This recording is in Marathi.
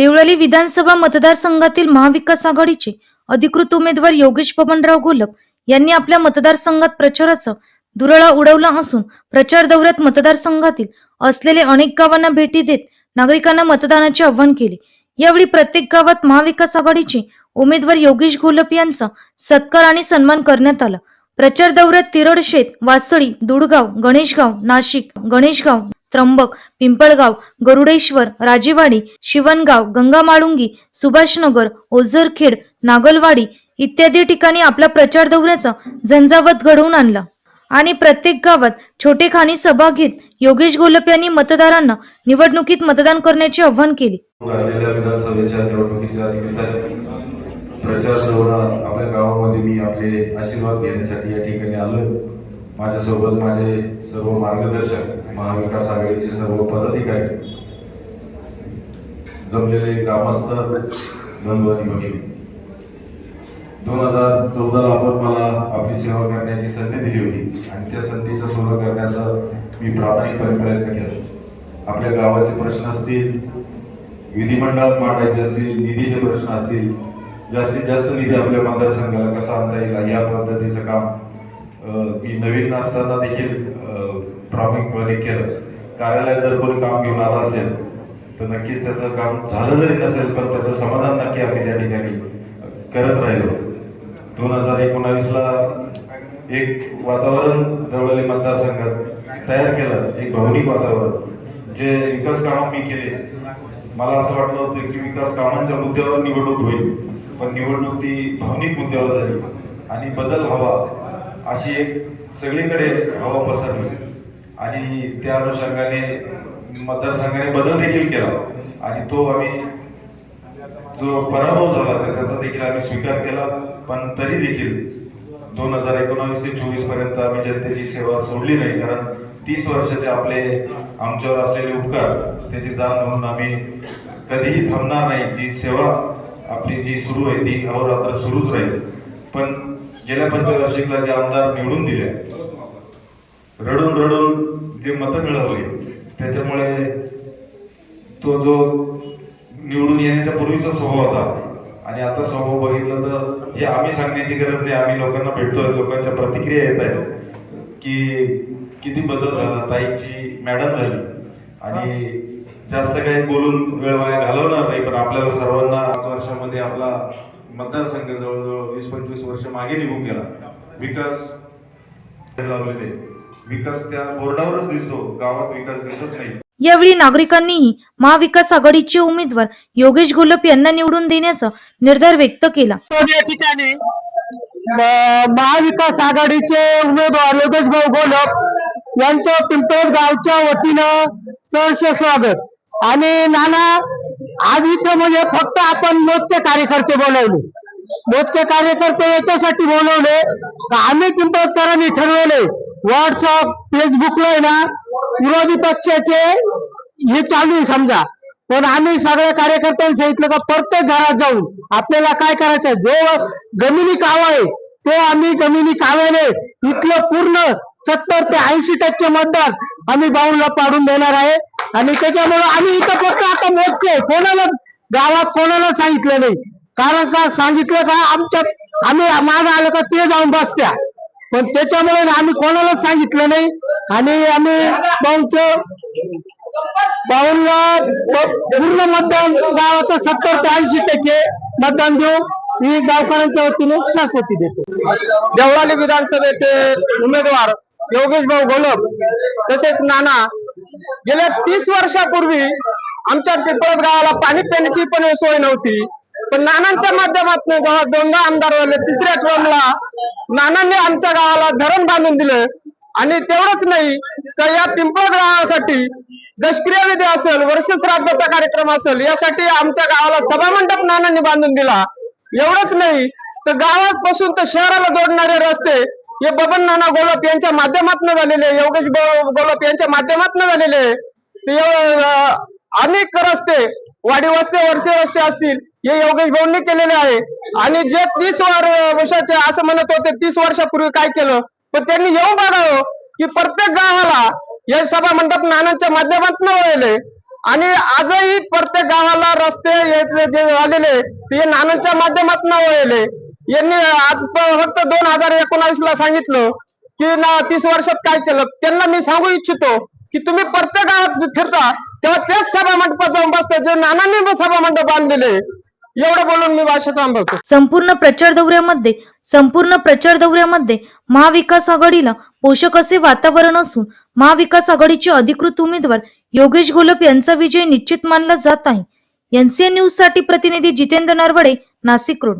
देवळाली विधानसभा मतदारसंघातील महाविकास आघाडीचे अधिकृत उमेदवार योगेश बबनराव घोलप यांनी आपल्या मतदारसंघात प्रचाराचा दुरळा उडवला असून प्रचार दौऱ्यात मतदारसंघातील असलेले अनेक गावांना भेटी देत नागरिकांना मतदानाचे आवाहन केले. यावेळी प्रत्येक गावात महाविकास आघाडीचे उमेदवार योगेश घोलप यांचा सत्कार आणि सन्मान करण्यात आला. प्रचार दौऱ्यात तिरडशेत वासळी दुडगाव गणेशगाव नाशिक गणेशगाव त्र्यंबक पिंपळगाव गरुडेश्वर राजेवाडी शिवणगाव गंगामाळुंगी सुभाषनगर ओझरखेड नागलवाडी इत्यादी ठिकाणी आपला प्रचार दौऱ्याचा झंझावत घडवून आणला. आणि प्रत्येक गावात छोटेखानी सभा घेत योगेश गोलप यांनी मतदारांना निवडणुकीत मतदान करण्याचे आवाहन केले. विधानसभेच्या निवडणुकीच्या प्रचार दौरा आपल्या गावामध्ये मी आपले आशीर्वाद घेण्यासाठी या ठिकाणी माझ्यासोबत माझे सर्व मार्गदर्शक महाविकास आघाडीचे सर्व पदाधिकारी जमलेले ग्रामस्थ बंधू आणि दोन हजार चौदाला आपण मला आपली सेवा करण्याची संधी दिली होती आणि त्या संधीचा सोनं करण्याचा मी प्रामाणिकपणे प्रयत्न केला. आपल्या गावाचे प्रश्न असतील विधिमंडळात मांडायचे असतील निधीचे प्रश्न असतील जास्तीत जास्त निधी आपल्या मतदारसंघाला कसा आणता येईल या पद्धतीचं काम मी नवीन असताना देखील प्रामाणिकपणे केलं. कार्यालयात जर कोणी काम घेऊन आलं असेल तर नक्कीच त्याचं काम झालं जरी नसेल पण त्याचं समाधान नक्की आम्ही त्या ठिकाणी करत राहिलो. दोन हजार एकोणावीसला एक वातावरण दवळली मतदारसंघात तयार केलं एक भावनिक वातावरण जे विकास कामं मी केले. मला असं वाटलं होतं की विकास कामांच्या मुद्द्यावर निवडणूक होईल पण निवडणूक ती भावनिक मुद्द्यावर झाली. आणि बदल हवा अशी एक सगळीकडे हवा पसरली. आणि त्या अनुषंगाने मतदारसंघाने बदल देखील केला. आणि तो आम्ही जो पराभव झाला तर त्याचा देखील आम्ही स्वीकार केला. पण तरी देखील दोन हजार एकोणावीस ते चोवीसपर्यंत आम्ही जनतेची सेवा सोडली नाही. कारण तीस वर्षाचे आपले आमच्यावर असलेले उपकार त्याची जाण म्हणून आम्ही कधीही थांबणार नाही. जी सेवा आपली जी सुरू आहे ती अहोरात्र सुरूच राहील. पण गेल्या पंचवार्षिकला जे आमदार निवडून दिले रडून रडून जे मतं मिळवली त्याच्यामुळे तो जो निवडून येण्याच्या पूर्वीचा स्वभाव होता आणि आता स्वभाव बघितलं तर हे आम्ही सांगण्याची गरज नाही आम्ही लोकांना भेटतोय लोकांच्या प्रतिक्रिया येत आहेत की किती बदल झाला ताईची मॅडम झाली आणि जास्त काही बोलून वेळ वाया घालवणार नाही पण आपल्याला सर्वांना पाच वर्षामध्ये आपला मतदारसंघ जवळजवळ वीस पंचवीस वर्ष मागे निघून गेला. विकास लावलेले विकास त्या बोर्डावरच दिसतो. गावात विकास दिसत नाही. यावेळी नागरिकांनीही महाविकास आघाडीचे उमेदवार योगेश घोलप यांना निवडून देण्याचा निर्धार व्यक्त केला. या ठिकाणी महाविकास आघाडीचे उमेदवार योगेश भाऊ गोलप यांचं पिंपळ गावच्या वतीनं सहर्ष स्वागत. आणि नाना आज इथं म्हणजे फक्त आपण मोजके कार्यकर्ते बोलवले. मोजके कार्यकर्ते याच्यासाठी बोलवले आम्ही पिंपळकरांनी ठरवले व्हॉट्सअप फेसबुकला आहे ना विरोधी पक्षाचे हे चालू आहे समजा. पण आम्ही सगळ्या कार्यकर्त्यांनी सांगितलं का प्रत्येक घरात जाऊन आपल्याला काय करायचं जो गमिनी कावा आहे तो आम्ही गमिनी काव्याने इथलं पूर्ण सत्तर ते ऐंशी टक्के मतदान आम्ही बाऊला पाडून देणार आहे. आणि त्याच्यामुळे आम्ही इथं फक्त आता मोजतोय. कोणाला गावात कोणाला सांगितलं नाही? कारण का सांगितलं का आमच्या आम्ही मागं आलं का ते जाऊन बसत्या. पण त्याच्यामुळे आम्ही कोणालाच सांगितलं नाही. आणि आम्ही भाऊचं बावन्न पूर्ण मतदान गावाचं सत्तर ते ऐंशी टक्के मतदान देऊ ही गावकऱ्यांच्या वतीने शाश्वती देतो. देवळाली विधानसभेचे उमेदवार योगेश भाऊ गोलप तसेच नाना. गेल्या तीस वर्षापूर्वी आमच्या पिंपळत गावाला पाणी पिण्याची पण सोय नव्हती. पण नानांच्या माध्यमातून जेव्हा दोनदा आमदार झाले तिसऱ्या टर्मला नानांनी आमच्या गावाला धरण बांधून दिलं. आणि तेवढंच नाही तर या पिंपळ गावासाठी दशक्रिया विधी असेल वर्ष श्राद्धाचा कार्यक्रम असेल यासाठी आमच्या गावाला सभामंडप नानांनी बांधून दिला. एवढंच नाही तर गावापासून तर शहराला जोडणारे रस्ते हे बबन नाना गोलप यांच्या माध्यमातून झालेले योगेश गोलप यांच्या माध्यमातून झालेले. अनेक रस्ते वाडी वस्त्यावरचे रस्ते असतील हे योगेश भाऊंनी केलेले आहे. आणि जे तीस वर्षाचे असं म्हणत होते तीस वर्षापूर्वी काय केलं? पण त्यांनी येऊन बघावं की प्रत्येक गावाला हे सभा मंडप नानांच्या माध्यमातून वळले आणि आजही प्रत्येक गावाला रस्ते जे झालेले ते नानांच्या माध्यमातून वळले यांनी आज फक्त दोन हजार एकोणावीस ला सांगितलं की ना तीस वर्षात काय केलं? त्यांना मी सांगू इच्छितो की तुम्ही प्रत्येक गावात फिरता तेव्हा तेच सभा मंडपात जाऊन बसते. जे नानांनी सभा मंडप बांधलेले एवढं बोलून मी भाषा थांबवतो. संपूर्ण प्रचार दौऱ्यामध्ये संपूर्ण प्रचार दौऱ्यामध्ये महाविकास आघाडीला पोषक असे वातावरण असून महाविकास आघाडीचे अधिकृत उमेदवार योगेश गोलप यांचा विजय निश्चित मानला जात आहे. एनसीएन न्यूजसाठी प्रतिनिधी जितेंद्र नरवडे नाशिक रोड.